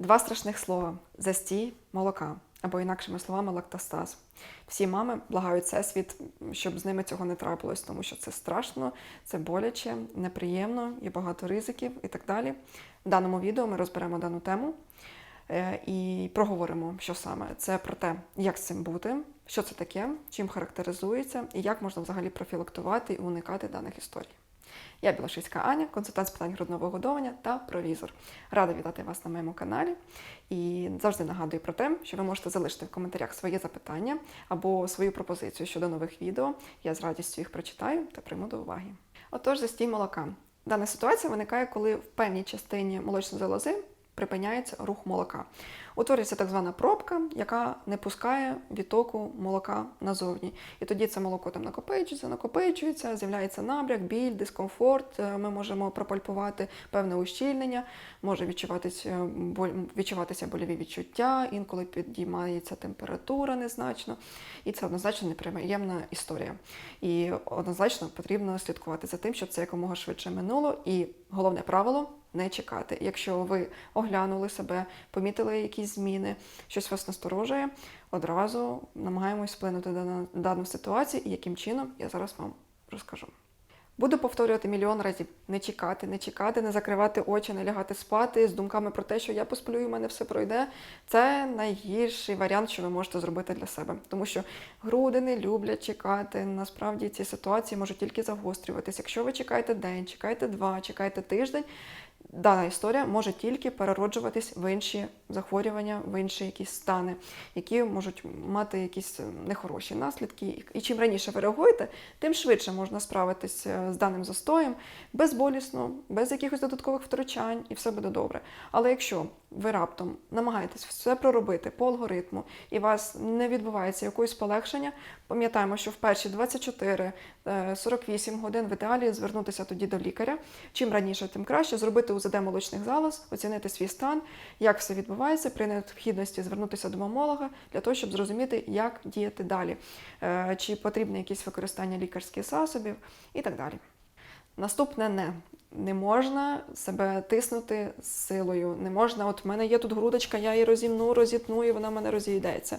Два страшних слова: застій молока, або інакшими словами, лактостаз. Всі мами благають всесвіт, щоб з ними цього не трапилось, тому що це страшно, це боляче, неприємно, є багато ризиків і так далі. В даному відео ми розберемо дану тему е, і проговоримо, що саме це про те, як з цим бути, що це таке, чим характеризується і як можна взагалі профілактувати і уникати даних історій. Я Білошицька Аня, консультант з питань грудного годовання та провізор. Рада вітати вас на моєму каналі. І завжди нагадую про те, що ви можете залишити в коментарях своє запитання або свою пропозицію щодо нових відео. Я з радістю їх прочитаю та прийму до уваги. Отож, застій молока. Дана ситуація виникає, коли в певній частині молочної залози припиняється рух молока. Утворюється так звана пробка, яка не пускає відтоку молока назовні. І тоді це молоко там накопичується, накопичується, з'являється набряк, біль, дискомфорт. Е, Ми можемо пропальпувати певне ущільнення, може відчуватися, боль, відчуватися больові відчуття, інколи підіймається температура незначно. І це однозначно неприємна історія. І однозначно потрібно слідкувати за тим, щоб це якомога швидше минуло. І головне правило не чекати. Якщо ви оглянули себе, помітили якісь зміни, щось вас насторожує, одразу намагаємось вплинути на дану ситуацію і яким чином я зараз вам розкажу. Буду повторювати мільйон разів: не чекати, не чекати, не закривати очі, не лягати спати з думками про те, що я посплю, і в мене все пройде. Це найгірший варіант, що ви можете зробити для себе. Тому що груди не люблять чекати. Насправді ці ситуації можуть тільки загострюватися. Якщо ви чекаєте день, чекаєте два, чекаєте тиждень. Дана історія може тільки перероджуватись в інші захворювання, в інші якісь стани, які можуть мати якісь нехороші наслідки. І чим раніше ви реагуєте, тим швидше можна справитися з даним застоєм безболісно, без якихось додаткових втручань, і все буде добре. Але якщо ви раптом намагаєтесь все проробити по алгоритму, і у вас не відбувається якогось полегшення, пам'ятаємо, що в перші 24-48 годин в ідеалі звернутися тоді до лікаря. Чим раніше, тим краще зробити УЗД молочних залоз, оцінити свій стан, як все відбувається, при необхідності звернутися до мамолога для того, щоб зрозуміти, як діяти далі, Е, чи потрібне якесь використання лікарських засобів і так далі. Наступне не. Не можна себе тиснути силою. Не можна, от в мене є тут грудочка, я її розімну, розітну, і вона в мене розійдеться.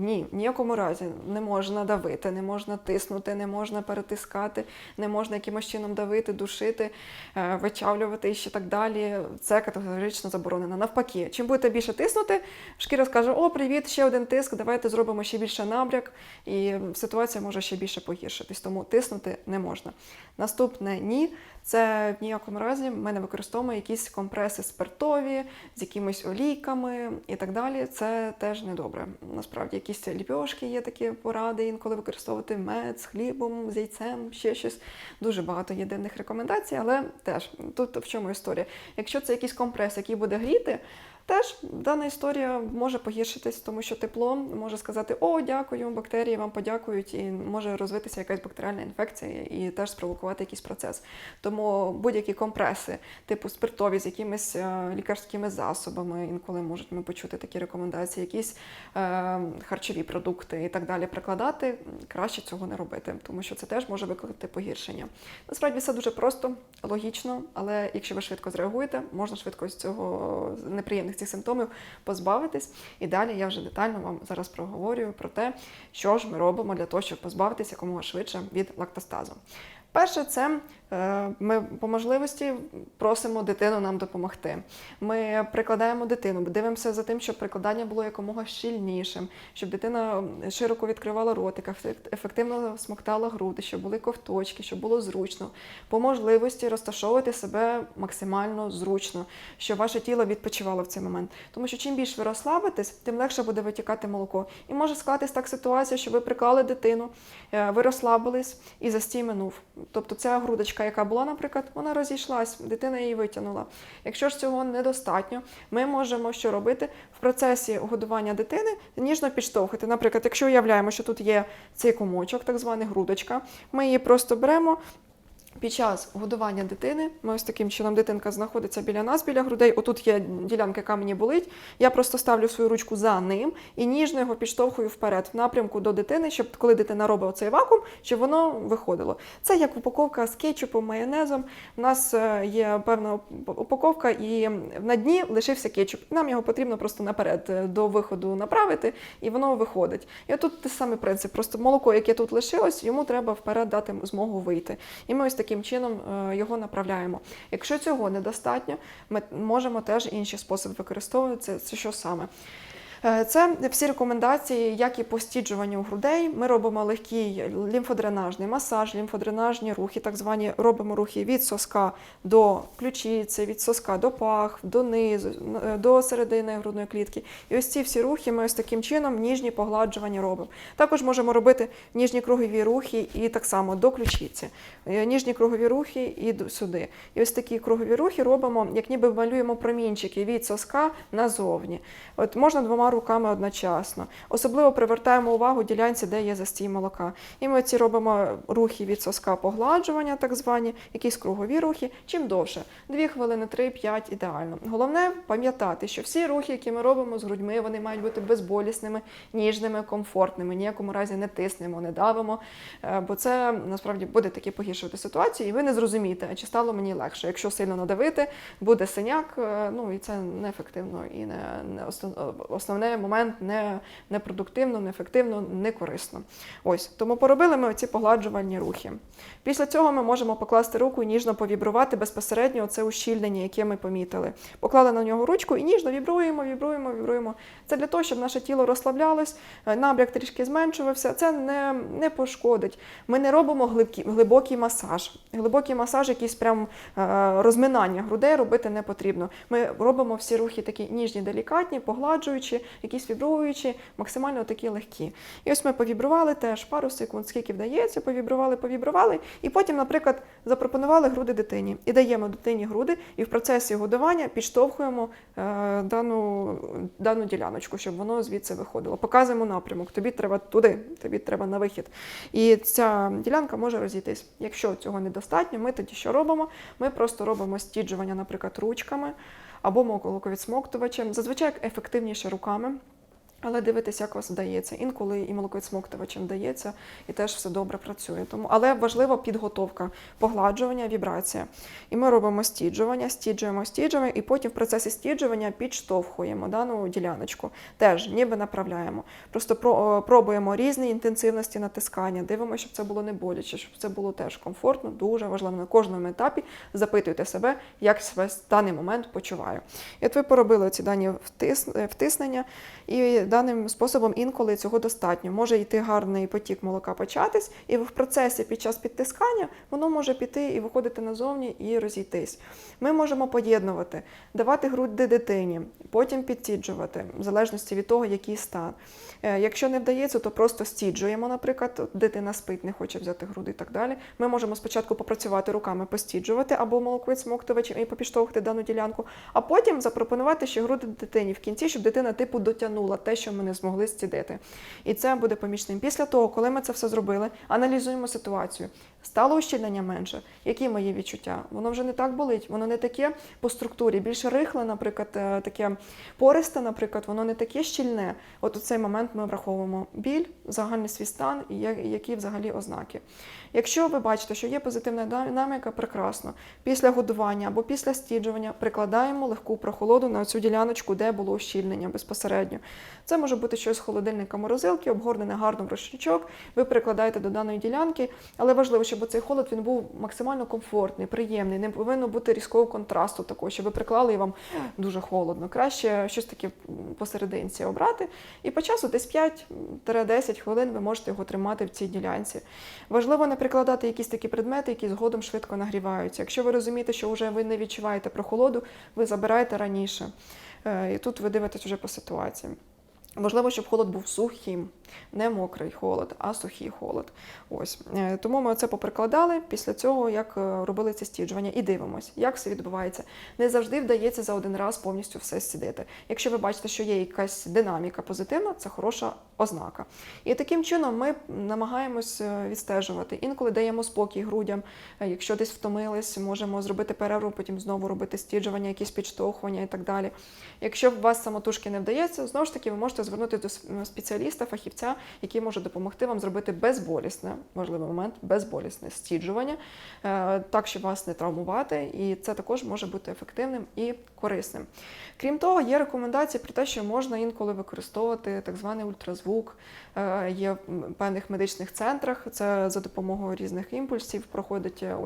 Ні, в ніякому разі не можна давити, не можна тиснути, не можна перетискати, не можна якимось чином давити, душити, е, вичавлювати і ще так далі. Це категорично заборонено. Навпаки, чим будете більше тиснути, шкіра скаже: О, привіт, ще один тиск, давайте зробимо ще більше набряк, і ситуація може ще більше погіршитись. Тому тиснути не можна. Наступне ні. Це в ніякому разі ми не використовуємо якісь компреси спиртові з якимись олійками і так далі. Це теж недобре. Насправді, якісь ліпьошки є такі поради, інколи використовувати мед з хлібом, з яйцем, ще щось. Дуже багато є дивних рекомендацій, але теж тут в чому історія. Якщо це якийсь компрес, який буде гріти. Теж дана історія може погіршитись, тому що тепло може сказати О, дякую, бактерії вам подякують, і може розвитися якась бактеріальна інфекція і теж спровокувати якийсь процес. Тому будь-які компреси, типу спиртові з якимись е, лікарськими засобами, інколи можуть ми почути такі рекомендації, якісь е, харчові продукти і так далі прикладати, краще цього не робити, тому що це теж може викликати погіршення. Насправді все дуже просто, логічно, але якщо ви швидко зреагуєте, можна швидко з цього неприємних цих симптомів позбавитись. І далі я вже детально вам зараз проговорюю про те, що ж ми робимо для того, щоб позбавитися якомога швидше від лактостазу. Перше, це ми по можливості просимо дитину нам допомогти. Ми прикладаємо дитину, дивимося за тим, щоб прикладання було якомога щільнішим, щоб дитина широко відкривала ротика, ефективно смоктала груди, щоб були ковточки, щоб було зручно. По можливості розташовувати себе максимально зручно, щоб ваше тіло відпочивало в цей момент. Тому що чим більше ви розслабитесь, тим легше буде витікати молоко. І може склатись так ситуація, що ви приклали дитину, е, ви розслабились і застій минув. Тобто ця грудочка, яка була, наприклад, вона розійшлась, дитина її витягнула. Якщо ж цього недостатньо, ми можемо що робити в процесі годування дитини ніжно підштовхати. Наприклад, якщо уявляємо, що тут є цей комочок, так званий грудочка, ми її просто беремо. Під час годування дитини, ми ось таким чином дитинка знаходиться біля нас, біля грудей. Отут є ділянка, яка мені болить. Я просто ставлю свою ручку за ним і ніжно його підштовхую вперед в напрямку до дитини, щоб коли дитина робить оцей вакуум, щоб воно виходило. Це як упаковка з кетчупом, майонезом. У нас е, є певна упаковка, і на дні лишився кетчуп. Нам його потрібно просто наперед е, до виходу направити, і воно виходить. І отут той самий принцип. Просто молоко, яке тут лишилось, йому треба вперед дати змогу вийти. І ми ось таким чином е, його направляємо. Якщо цього недостатньо, ми можемо теж інші способи використовувати. Це, це що саме? Е, Це всі рекомендації, як і по стіджуванню грудей. Ми робимо легкий лімфодренажний масаж, лімфодренажні рухи, так звані робимо рухи від соска до ключиці, від соска до пах, до низу, е, до середини грудної клітки. І ось ці всі рухи ми ось таким чином ніжні погладжування робимо. Також можемо робити ніжні кругові рухи і так само до ключиці. Е, Ніжні кругові рухи і сюди. І ось такі кругові рухи робимо, як ніби малюємо промінчики від соска назовні. От можна двома руками одночасно. Особливо привертаємо увагу ділянці, де є застій молока. І ми ці робимо рухи від соска погладжування, так звані, якісь кругові рухи. Чим довше? Дві хвилини, три-п'ять ідеально. Головне пам'ятати, що всі рухи, які ми робимо з грудьми, вони мають бути безболісними, ніжними, комфортними. Ніякому разі не тиснемо, не давимо, е, бо це насправді буде таки погіршувати ситуацію, і ви не зрозумієте, чи стало мені легше. Якщо сильно надавити, буде синяк, е, ну і це неефективно і не, не основний момент не, непродуктивно, неефективно, не корисно. Ось тому поробили ми ці погладжувальні рухи. Після цього ми можемо покласти руку і ніжно повібрувати безпосередньо це ущільнення, яке ми помітили. Поклали на нього ручку і ніжно вібруємо, вібруємо, вібруємо. Це для того, щоб наше тіло розслаблялось, е, набряк трішки зменшувався. Це не, не пошкодить. Ми не робимо глибкі, глибокий масаж. Глибокий масаж, якийсь прям е, розминання грудей робити не потрібно. Ми робимо всі рухи такі ніжні, делікатні, погладжуючи, якісь вібруючі, максимально такі легкі. І ось ми повібрували теж пару секунд, скільки вдається, повібрували, повібрували, і потім, наприклад, запропонували груди дитині. І даємо дитині груди, і в процесі годування підштовхуємо е, дану, дану діляночку, щоб воно звідси виходило. Показуємо напрямок. Тобі треба туди, тобі треба на вихід. І ця ділянка може розійтись. Якщо цього недостатньо, ми тоді що робимо? Ми просто робимо стіджування, наприклад, ручками або молоковідсмоктувачем. Зазвичай ефективніше руками. Але дивитися, як вас вдається. Інколи і молоковідсмоктувачем вдається, і теж все добре працює. Тому, але важлива підготовка, погладжування, вібрація. І ми робимо стіджування, стіджуємо, стіджуємо, і потім в процесі стіджування підштовхуємо дану діляночку. Теж ніби направляємо. Просто про- пробуємо різні інтенсивності натискання, дивимося, щоб це було не боляче, щоб це було теж комфортно, дуже важливо. На кожному етапі запитуйте себе, як себе в даний момент почуваю. І от ви поробили ці дані втис- втиснення, і даним способом інколи цього достатньо. Може йти гарний потік молока початись, і в процесі під час підтискання воно може піти і виходити назовні і розійтись. Ми можемо поєднувати, давати груди дитині, потім підсіджувати, в залежності від того, який стан. Е, Якщо не вдається, то просто стіджуємо, наприклад, дитина спить, не хоче взяти груди і так далі. Ми можемо спочатку попрацювати руками, постіджувати або молоковідсмоктувачем і попіштовхати дану ділянку, а потім запропонувати ще груди дитині в кінці, щоб дитина типу дотягнула те, що ми не змогли стідити. І це буде помічним. Після того, коли ми це все зробили, аналізуємо ситуацію. Стало ущільнення менше. Які мої відчуття? Воно вже не так болить, воно не таке по структурі, більше рихле, наприклад, е, таке пористе, наприклад, воно не таке щільне. От у цей момент ми враховуємо біль, загальний свій стан і які взагалі ознаки. Якщо ви бачите, що є позитивна динаміка, прекрасно. Після годування або після стіджування прикладаємо легку прохолоду на цю діляночку, де було ущільнення безпосередньо. Це може бути щось з холодильника морозилки, обгорнене гарно в рушничок. Ви прикладаєте до даної ділянки, але важливо, щоб цей холод він був максимально комфортний, приємний. Не повинно бути різкого контрасту такого, щоб ви приклали і вам дуже холодно. Краще щось таке посерединці обрати. І по часу десь 5-10 хвилин ви можете його тримати в цій ділянці. Важливо не прикладати якісь такі предмети, які згодом швидко нагріваються. Якщо ви розумієте, що вже ви не відчуваєте прохолоду, ви забираєте раніше. Е, І тут ви дивитесь вже по ситуації. Важливо, щоб холод був сухим. Не мокрий холод, а сухий холод. Ось Е, тому ми це поприкладали після цього, як е, робили це стіджування, і дивимося, як все відбувається. Не завжди вдається за один раз повністю все стідити. Якщо ви бачите, що є якась динаміка позитивна, це хороша ознака. І таким чином ми намагаємось е, відстежувати. Інколи даємо спокій грудям. Якщо десь втомились, можемо зробити перерву, потім знову робити стіджування, якісь підштовхування і так далі. Якщо у вас самотужки не вдається, знову ж таки ви можете звернутися до спеціаліста, фахівця, який може допомогти вам зробити безболісне, важливий момент, безболісне стіджування, е, так, щоб вас не травмувати, і це також може бути ефективним і корисним. Крім того, є рекомендації про те, що можна інколи використовувати так званий ультразвук. Е, Є в певних медичних центрах. Це за допомогою різних імпульсів проходить е,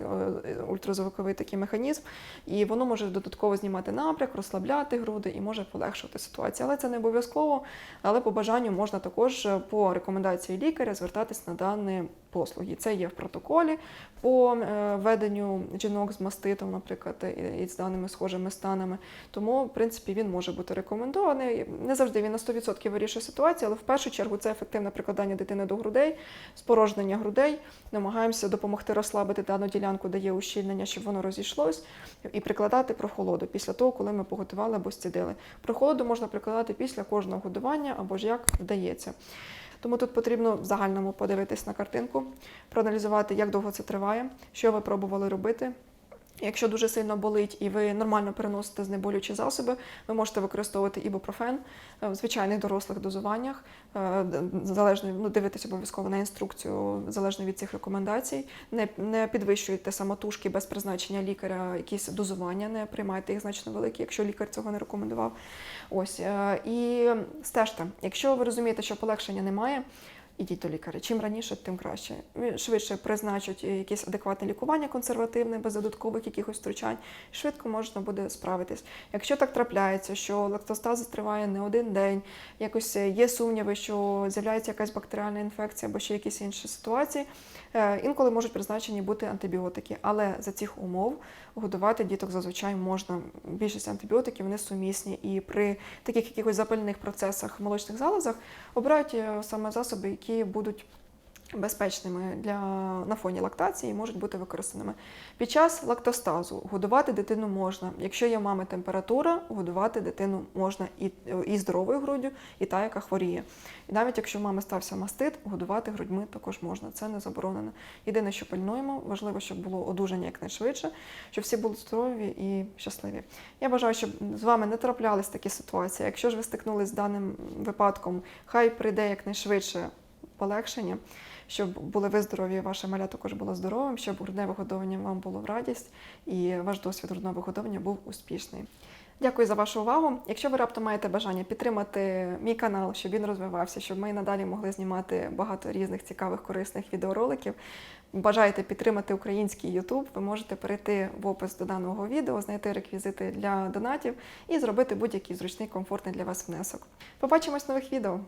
е, ультразвуковий такий механізм, і воно може додатково знімати напряг, розслабляти груди і може полегшувати ситуацію. Але це не обов'язково. Але по бажанню можна також по рекомендації лікаря звертатись на дані послуги. Це є в протоколі по е, веденню жінок з маститом, наприклад, і- з даними схожими станами. Тому, в принципі, він може бути рекомендований. Не завжди він на 100% вирішує ситуацію, але в першу чергу це ефективне прикладання дитини до грудей, спорожнення грудей. Намагаємося допомогти розслабити дану ділянку, де є ущільнення, щоб воно розійшлось, і прикладати прохолоду після того, коли ми поготували або стідили. Прохолоду можна прикладати після кожного годування або ж як вдається. Тому тут потрібно в загальному подивитись на картинку, проаналізувати, як довго це триває, що ви пробували робити. Якщо дуже сильно болить і ви нормально переносите знеболюючі засоби, ви можете використовувати ібупрофен е, в звичайних дорослих дозуваннях, е, залежно ну, дивитись обов'язково на інструкцію залежно від цих рекомендацій. Не, не підвищуйте самотужки без призначення лікаря, якісь дозування, не приймайте їх значно великі, якщо лікар цього не рекомендував. Ось е, і стежте, якщо ви розумієте, що полегшення немає. Ідіть до лікаря. Чим раніше, тим краще. Швидше призначать якесь адекватне лікування консервативне, без додаткових якихось втручань. Швидко можна буде справитись. Якщо так трапляється, що лактостазис триває не один день, якось е, є сумніви, що з'являється якась бактеріальна інфекція або ще якісь інші ситуації, е, інколи можуть призначені бути антибіотики. Але за цих умов годувати діток зазвичай можна. Більшість антибіотиків вони сумісні, і при таких якихось запальних процесах в молочних залозах обирають е, саме засоби, які будуть безпечними для на фоні лактації можуть бути використаними. Під час лактостазу годувати дитину можна. Якщо є мами температура, годувати дитину можна і, і здоровою груддю, і та, яка хворіє. І навіть якщо у мами стався мастит, годувати грудьми також можна. Це не заборонено. Єдине, що пильнуємо, важливо, щоб було одужання якнайшвидше, щоб всі були здорові і щасливі. Я бажаю, щоб з вами не траплялись такі ситуації. Якщо ж ви стикнулись з даним випадком, хай прийде якнайшвидше полегшення, щоб були ви здорові, ваше маля також було здоровим, щоб грудне вигодовування вам було в радість і ваш досвід грудного вигодовування був успішний. Дякую за вашу увагу. Якщо ви раптом маєте бажання підтримати мій канал, щоб він розвивався, щоб ми надалі могли знімати багато різних цікавих корисних відеороликів. Бажаєте підтримати український YouTube, ви можете перейти в опис до даного відео, знайти реквізити для донатів і зробити будь-який зручний, комфортний для вас внесок. Побачимось в нових відео.